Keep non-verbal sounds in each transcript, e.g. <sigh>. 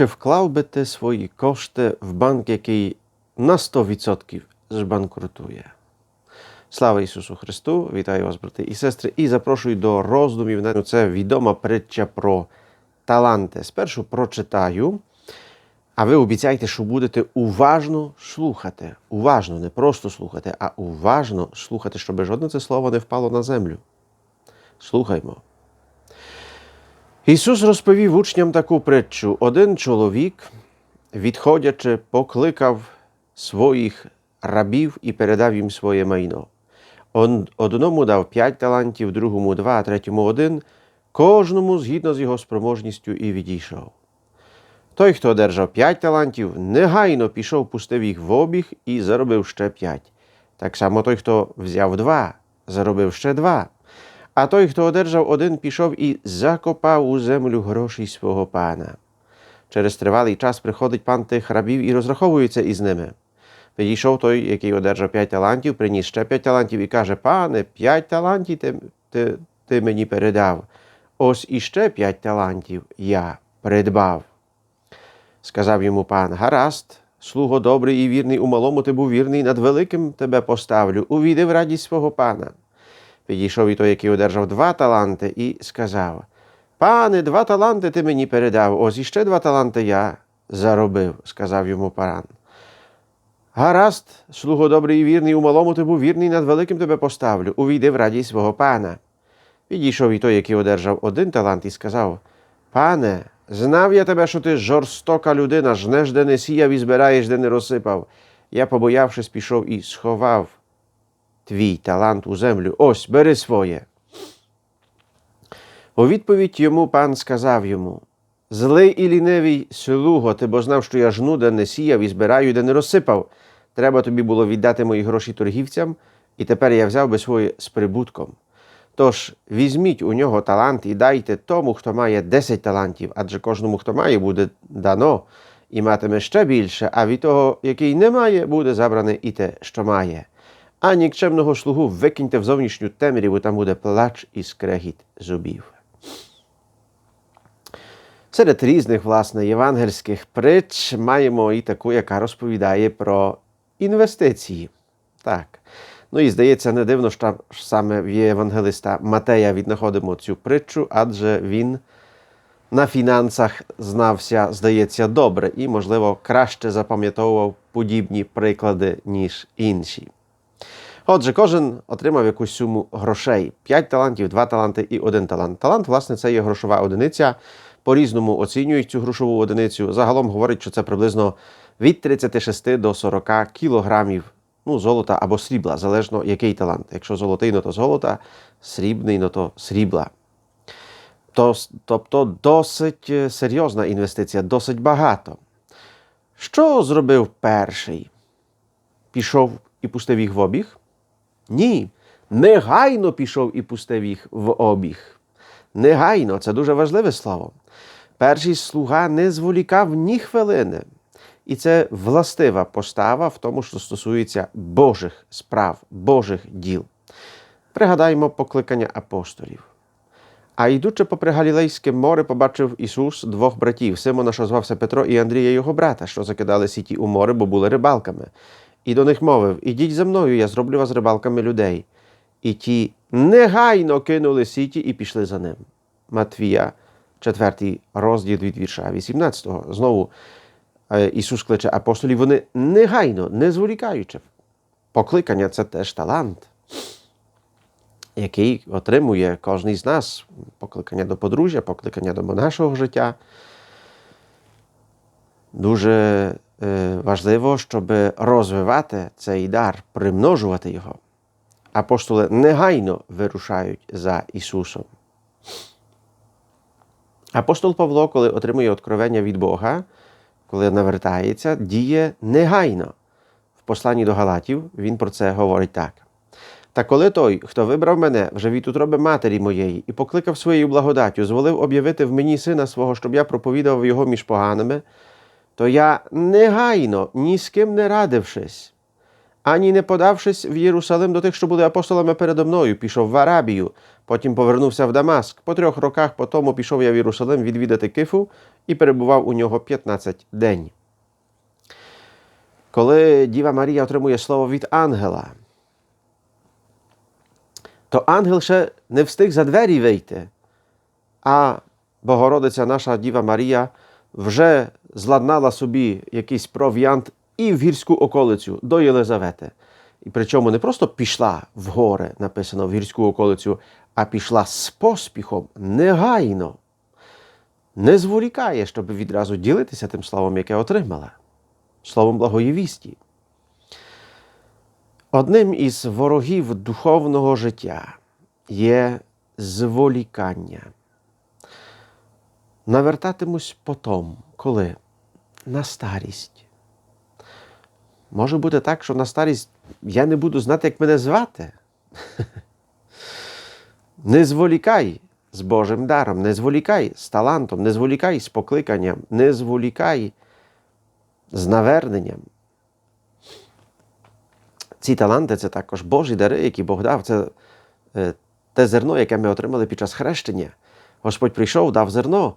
Чи вклав би ти свої кошти в банк, який на 100% збанкрутує? Слава Ісусу Христу! Вітаю вас, брати і сестри, і запрошую до роздумів. на- Це відома притча про таланти. Спершу прочитаю, а ви обіцяйте, що будете уважно слухати. Уважно, не просто слухати, а уважно слухати, щоб жодне це слово не впало на землю. Слухаймо. Ісус розповів учням таку притчу. Один чоловік, відходячи, покликав своїх рабів і передав їм своє майно. Одному дав п'ять талантів, другому два, а третьому один, кожному згідно з його спроможністю і відійшов. Той, хто одержав п'ять талантів, негайно пішов, пустив їх в обіг і заробив ще п'ять. Так само той, хто взяв два, заробив ще два. А той, хто одержав один, пішов і закопав у землю гроші свого пана. Через тривалий час приходить пан тих рабів і розраховується із ними. Підійшов той, який одержав п'ять талантів, приніс ще п'ять талантів і каже: Пане, п'ять талантів ти, ти, ти мені передав. Ось іще п'ять талантів я придбав. Сказав йому пан: Гаразд, слуго добрий і вірний, у малому ти був вірний, над великим тебе поставлю, увійди в радість свого пана. Підійшов і той, який одержав два таланти, і сказав: Пане, два таланти ти мені передав, ось іще два таланти я заробив, сказав йому пан. Гаразд, слуго добрий і вірний, у малому ти був вірний, над великим тебе поставлю, увійди в радість свого пана. Підійшов і той, який одержав один талант, і сказав: Пане, знав я тебе, що ти жорстока людина, жнеш, де не сіяв і збираєш, де не розсипав. Я, побоявшись, пішов і сховав твій талант у землю. Ось, бери своє. У відповідь йому пан сказав йому: Злий і лінивий слуго, ти бо знав, що я жну, де не сіяв і збираю, де не розсипав. Треба тобі було віддати мої гроші торгівцям, і тепер я взяв би своє з прибутком. Тож візьміть у нього талант і дайте тому, хто має 10 талантів, адже кожному, хто має, буде дано і матиме ще більше, а від того, який не має, буде забране і те, що має. А нікчемного слугу викиньте в зовнішню темряву, там буде плач і скрегіт зубів. Серед різних, власне, євангельських притч маємо і таку, яка розповідає про інвестиції. Так. Ну і здається, не дивно, що саме в євангелиста Матея віднаходимо цю притчу, адже він на фінансах знався, здається, добре і, можливо, краще запам'ятовував подібні приклади, ніж інші. Отже, кожен отримав якусь суму грошей: 5 талантів, 2 таланти і 1 талант. Талант, власне, це є грошова одиниця. По-різному оцінюють цю грошову одиницю. Загалом говорять, що це приблизно від 36 до 40 кілограмів ну, золота або срібла, залежно який талант. Якщо золотий, ну то золота, срібний, ну то срібла. То, тобто досить е, серйозна інвестиція, досить багато. Що зробив перший? Пішов і пустив їх в обіг? Ні. Негайно пішов і пустив їх в обіг. Негайно, це дуже важливе слово. Перший слуга не зволікав ні хвилини. І це властива постава в тому, що стосується Божих справ, Божих діл. Пригадаймо покликання апостолів. А йдучи попри Галілейське море, побачив Ісус двох братів Симона, що звався Петро, і Андрія, його брата, що закидали сіті у море, бо були рибалками. І до них мовив: Ідіть за мною, я зроблю вас рибалками людей. І ті негайно кинули сіті і пішли за ним. Матвія, 4 розділ від вірша 18. Знову е, Ісус кличе апостолів, вони негайно, не зволікаючи. Покликання це теж талант, який отримує кожен з нас. Покликання до подружжя, покликання до нашого життя. Дуже важливо, щоб розвивати цей дар, примножувати його. Апостоли негайно вирушають за Ісусом. Апостол Павло, коли отримує откровення від Бога, коли навертається, діє негайно. В посланні до Галатів він про це говорить так. Та коли той, хто вибрав мене вже від утроби матері моєї і покликав своєю благодаттю, зволив об'явити в мені сина свого, щоб я проповідав його між поганими, то я негайно, ні з ким не радившись, ані не подавшись в Єрусалим до тих, що були апостолами передо мною, пішов в Арабію, потім повернувся в Дамаск. По трьох роках по тому пішов я в Єрусалим відвідати Кифу і перебував у нього 15 день. Коли Діва Марія отримує слово від ангела, то ангел ще не встиг за двері вийти, а Богородиця наша Діва Марія вже зладнала собі якийсь провіант і в гірську околицю до Єлизавети. І причому не просто пішла в гори, написано в гірську околицю, а пішла з поспіхом негайно. Не зволікає, щоб відразу ділитися тим словом, яке отримала, словом благої вісті. Одним із ворогів духовного життя є зволікання. Навертатимусь потом, коли? На старість. Може бути так, що на старість я не буду знати, як мене звати. <laughs> Не зволікай з Божим даром, не зволікай з талантом, не зволікай з покликанням, не зволікай з наверненням. Ці таланти це також Божі дари, які Бог дав. Це е, те зерно, яке ми отримали під час хрещення. Господь прийшов, дав зерно.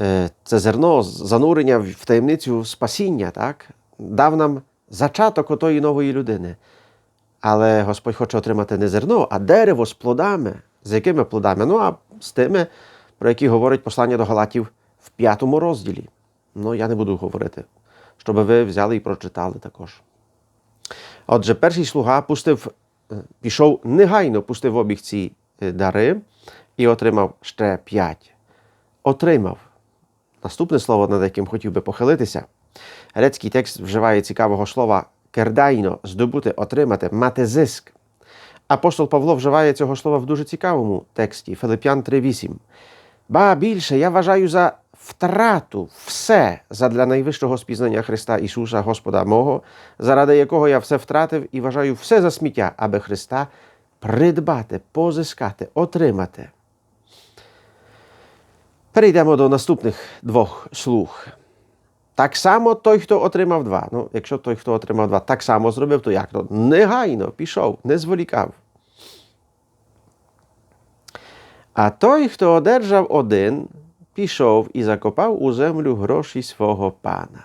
Е, це зерно занурення в таємницю спасіння, так? дав нам зачаток отої нової людини. Але Господь хоче отримати не зерно, а дерево з плодами. З якими плодами? Ну, а з тими, про які говорить послання до Галатів в п'ятому розділі. Ну, я не буду говорити, щоб ви взяли і прочитали також. Отже, перший слуга пустив, пішов негайно, пустив обіг ці дари і отримав ще п'ять. Отримав. Наступне слово, над яким хотів би похилитися. Грецький текст вживає цікавого слова кердайно, здобути, отримати, мати зиск. Апостол Павло вживає цього слова в дуже цікавому тексті Филип'ян 3.8. Ба більше я вважаю за втрату все задля найвищого спізнання Христа Ісуса, Господа мого, заради якого я все втратив і вважаю все за сміття, аби Христа придбати, позискати, отримати. Перейдемо до наступних двох слуг. Так само той, хто отримав два. Ну, якщо той, хто отримав два, так само зробив, то як? то негайно пішов, не зволікав. А той, хто одержав один, пішов і закопав у землю гроші свого пана.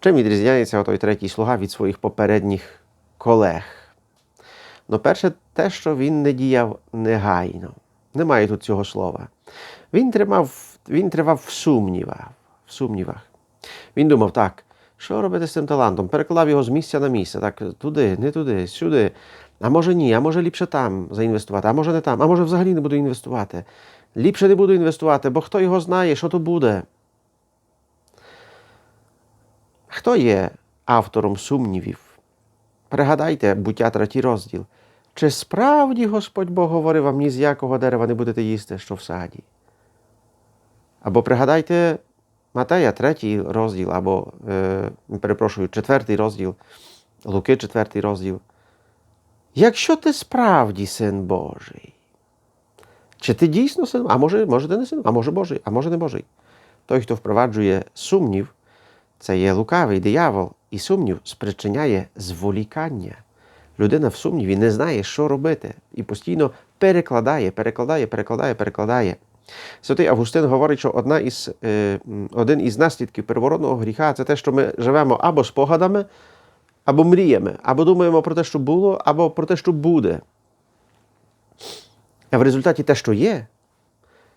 Чим відрізняється той третій слуга від своїх попередніх колег? Ну, перше, те, що він не діяв негайно. Немає тут цього слова. Він тримав, він тривав в сумнівах. В сумнівах. Він думав, так, що робити з цим талантом? Переклав його з місця на місце, так, туди, не туди, сюди. А може ні, а може ліпше там заінвестувати, а може не там, а може взагалі не буду інвестувати. Ліпше не буду інвестувати, бо хто його знає, що то буде. Хто є автором сумнівів? Пригадайте, буття третій розділ. Чи справді Господь Бог говорив вам ні з якого дерева не будете їсти, що в саді? Або пригадайте Матея, третій розділ, або, е, перепрошую, четвертий розділ, Луки, четвертий розділ. Якщо ти справді син Божий, чи ти дійсно син, а може, може ти не син, а може Божий, а може не Божий. Той, хто впроваджує сумнів, це є лукавий диявол, і сумнів спричиняє зволікання. Людина в сумніві не знає, що робити, і постійно перекладає, перекладає, перекладає, перекладає. Святий Августин говорить, що одна із, е, один із наслідків первородного гріха це те, що ми живемо або спогадами, або мріями, або думаємо про те, що було, або про те, що буде. А в результаті те, що є,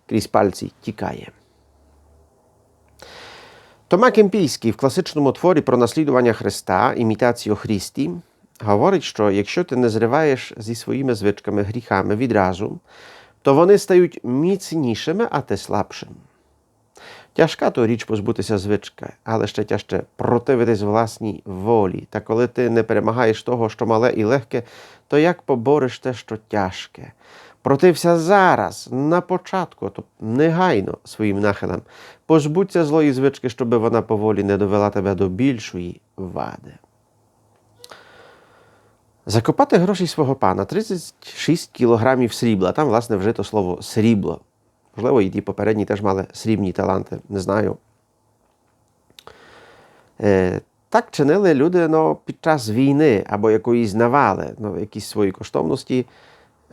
крізь пальці тікає. Тома Кемпійський в класичному творі про наслідування Христа, імітацію Христі, говорить, що якщо ти не зриваєш зі своїми звичками гріхами відразу, то вони стають міцнішими, а ти слабшим. Тяжка то річ позбутися звички, але ще тяжче противитись власній волі. Та коли ти не перемагаєш того, що мале і легке, то як побореш те, що тяжке? Протився зараз, на початку, тобто негайно своїм нахилам. Позбудься злої звички, щоб вона поволі не довела тебе до більшої вади. Закопати гроші свого пана 36 кілограмів срібла. Там, власне, вжито слово срібло. Можливо, і ті попередні теж мали срібні таланти, не знаю. Е, Так чинили люди ну, під час війни або якоїсь навали, ну, якісь свої коштовності.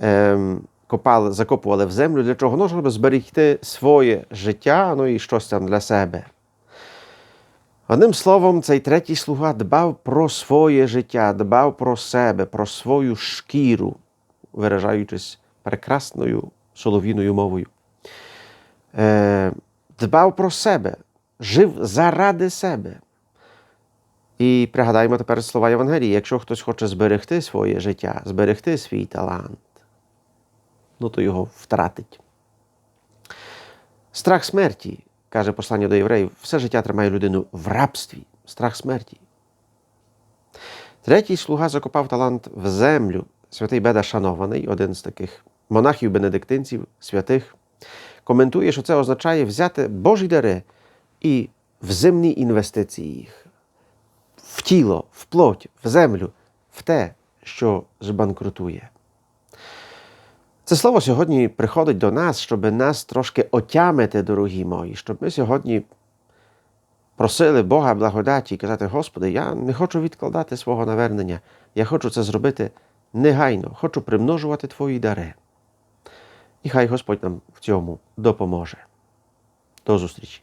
Е, копали, закопували в землю для чого? Ну, щоб зберегти своє життя, ну і щось там для себе. Одним словом, цей третій слуга дбав про своє життя, дбав про себе, про свою шкіру, виражаючись прекрасною солов'їною мовою. Е, дбав про себе, жив заради себе. І пригадаймо тепер слова Євангелії. Якщо хтось хоче зберегти своє життя, зберегти свій талант, ну то його втратить. Страх смерті, каже послання до євреїв, все життя тримає людину в рабстві, страх смерті. Третій слуга закопав талант в землю. Святий Беда Шанований, один з таких монахів-бенедиктинців, святих, коментує, що це означає взяти Божі дари і в земні інвестиції їх, в тіло, в плоть, в землю, в те, що збанкрутує. Це слово сьогодні приходить до нас, щоб нас трошки отямити, дорогі мої, щоб ми сьогодні просили Бога благодаті і казати, Господи, я не хочу відкладати свого навернення, я хочу це зробити негайно, хочу примножувати Твої дари. І хай Господь нам в цьому допоможе. До зустрічі!